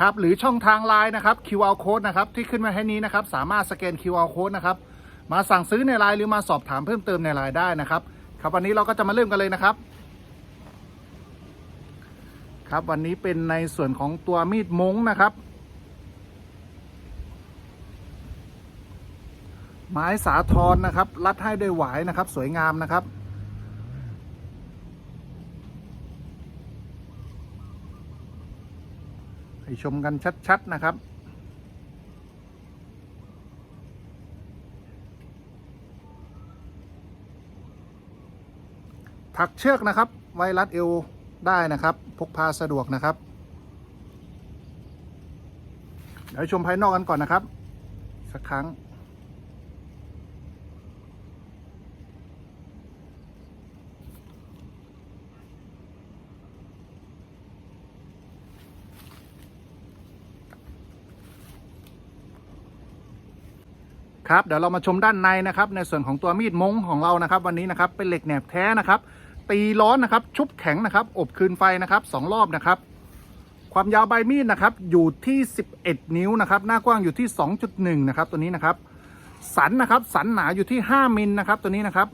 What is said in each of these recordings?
ครับหรือช่องทางไลน์นะครับ QR code นะครับที่ขึ้นมาให้นี้นะครับสามารถสแกน QR code นะครับมาสั่งซื้อในไลน์หรือมาสอบถามเพิ่มเติมในไลน์ได้นะครับ ครับวันนี้เราก็จะมาเริ่มกันเลยนะครับ ครับวันนี้เป็นในส่วนของตัวมีดม้งนะครับ ไม้สาทรนะครับ รัดให้ด้วยหวายนะครับ สวยงามนะครับ ให้ชมกันชัด ๆ นะครับ ถักเชือกนะครับ ไว้รัดเอวได้นะครับ พกพาสะดวกนะครับ เดี๋ยวชมภายนอกกันก่อนนะครับ สักครั้ง ครับเดี๋ยวเรามาชมด้านในนะครับในส่วนของตัวมีดม้งของเรานะครับ วันนี้นะครับเป็นเหล็กแหนบแท้นะครับ ตีร้อนนะครับ ชุบแข็งนะครับ อบคืนไฟนะครับสองรอบนะครับ ความยาวใบมีดนะครับอยู่ที่ 11 นิ้วนะครับ หน้ากว้างอยู่ที่ 2.1 นะครับ ตัวนี้นะครับ สันนะครับ สันหนาอยู่ที่ 5มิลนะครับ ตัวนี้นะครับ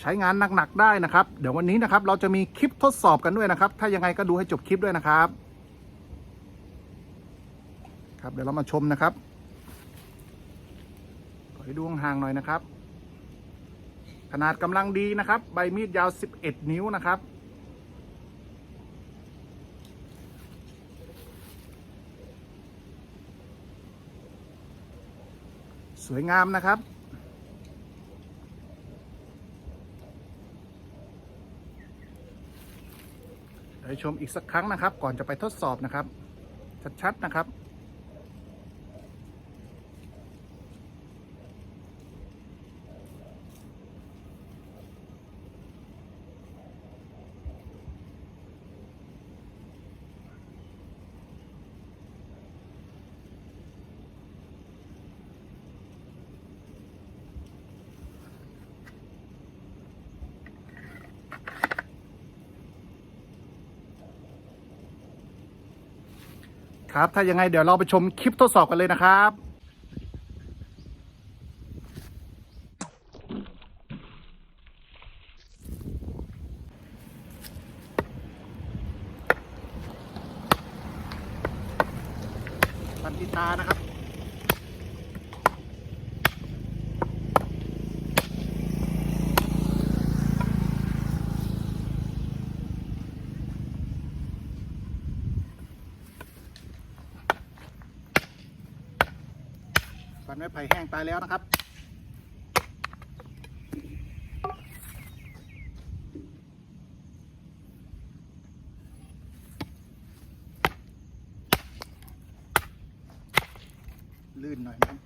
ใช้งานหนักๆได้นะครับ เดี๋ยววันนี้นะครับ เราจะมีคลิปทดสอบกันด้วยนะครับ ถ้ายังไงก็ดูให้จบคลิปด้วยนะครับ ครับเดี๋ยวเรามาชมนะครับ ขอให้ดูห่างหน่อยนะครับ ขนาดกำลังดีนะครับ ใบมีดยาว 11 นิ้วนะครับ สวยงามนะครับเดี๋ยวชมอีกสักครั้งนะครับ ก่อนจะไปทดสอบนะครับ ชัดๆนะครับ ครับ ถ้ายังไงเดี๋ยวเราไปชมคลิปทดสอบกันเลยนะครับปันติตานะครับันไม้ไผ่แห้งตายแล้วนะครับลื่นหน่อยนะครับ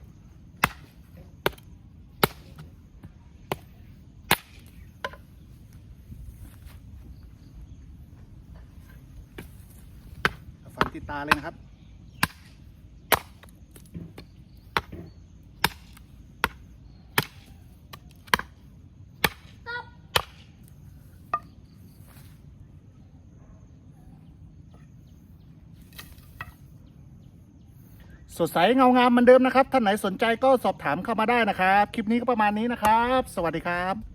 ฟันติดตาเลยนะครับ สดใสเงางามเหมือนเดิมนะครับ ท่านไหนสนใจก็สอบถามเข้ามาได้นะครับ คลิปนี้ก็ประมาณนี้นะครับ สวัสดีครับ